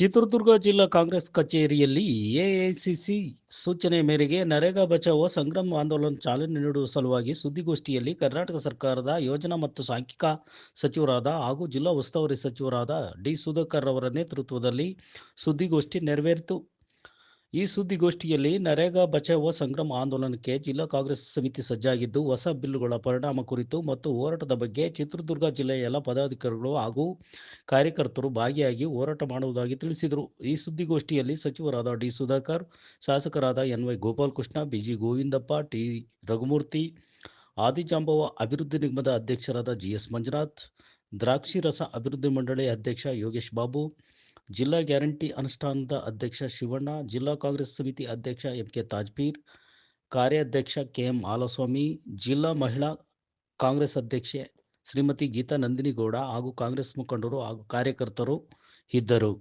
ಚಿತ್ರದುರ್ಗ ಜಿಲ್ಲಾ ಕಾಂಗ್ರೆಸ್ ಕಚೇರಿಯಲ್ಲಿ ಎಐಸಿಸಿ ಸೂಚನೆ ಮೇರೆಗೆ ನರೇಗಾ ಬಚಾವೋ ಸಂಗ್ರಾಮ ಆಂದೋಲನ ಚಾಲನೆ ನೀಡುವ ಸಲುವಾಗಿ ಸುದ್ದಿಗೋಷ್ಠಿಯಲ್ಲಿ ಕರ್ನಾಟಕ ಸರ್ಕಾರದ ಯೋಜನಾ ಮತ್ತು ಸಾಂಖ್ಯಿಕ ಸಚಿವರಾದ ಹಾಗೂ ಜಿಲ್ಲಾ ಉಸ್ತುವಾರಿ ಸಚಿವರಾದ ಡಿ ಸುಧಾಕರ್ ಅವರ ನೇತೃತ್ವದಲ್ಲಿ ಸುದ್ದಿಗೋಷ್ಠಿ ನೆರವೇರಿತು. ಈ ಸುದ್ದಿಗೋಷ್ಠಿಯಲ್ಲಿ ನರೇಗಾ ಬಚಾವೋ ಸಂಗ್ರಾಮ ಆಂದೋಲನಕ್ಕೆ ಜಿಲ್ಲಾ ಕಾಂಗ್ರೆಸ್ ಸಮಿತಿ ಸಜ್ಜಾಗಿದ್ದು, ಹೊಸ ಬಿಲ್ಲುಗಳ ಪರಿಣಾಮ ಕುರಿತು ಮತ್ತು ಹೋರಾಟದ ಬಗ್ಗೆ ಚಿತ್ರದುರ್ಗ ಜಿಲ್ಲೆಯ ಎಲ್ಲ ಪದಾಧಿಕಾರಿಗಳು ಹಾಗೂ ಕಾರ್ಯಕರ್ತರು ಭಾಗಿಯಾಗಿ ಹೋರಾಟ ಮಾಡುವುದಾಗಿ ತಿಳಿಸಿದರು. ಈ ಸುದ್ದಿಗೋಷ್ಠಿಯಲ್ಲಿ ಸಚಿವರಾದ ಡಿ ಸುಧಾಕರ್, ಶಾಸಕರಾದ N Y Gopalakrishna BG Govindappa, T Raghumurthy, Adijambava ಅಭಿವೃದ್ಧಿ ನಿಗಮದ ಅಧ್ಯಕ್ಷರಾದ ಜಿ ಎಸ್ ಮಂಜುನಾಥ್ ದ್ರಾಕ್ಷಿ ರಸ ಅಭಿವೃದ್ಧಿ ಮಂಡಳಿ ಅಧ್ಯಕ್ಷ ಯೋಗೇಶ್ ಬಾಬು ಜಿಲ್ಲಾ ಗ್ಯಾರಂಟಿ ಅನುಷ್ಠಾನದ ಅಧ್ಯಕ್ಷ ಶಿವಣ್ಣ, ಜಿಲ್ಲಾ ಕಾಂಗ್ರೆಸ್ ಸಮಿತಿ ಅಧ್ಯಕ್ಷ ಎಂ ಕೆ ತಾಜ್ಪೀರ್, ಕಾರ್ಯಾಧ್ಯಕ್ಷ ಕೆ ಎಂ ಆಲಸ್ವಾಮಿ ಜಿಲ್ಲಾ ಮಹಿಳಾ ಕಾಂಗ್ರೆಸ್ ಅಧ್ಯಕ್ಷೆ ಶ್ರೀಮತಿ ಗೀತಾ ನಂದಿನಿಗೌಡ ಹಾಗೂ ಕಾಂಗ್ರೆಸ್ ಮುಖಂಡರು ಹಾಗೂ ಕಾರ್ಯಕರ್ತರು ಇದ್ದರು.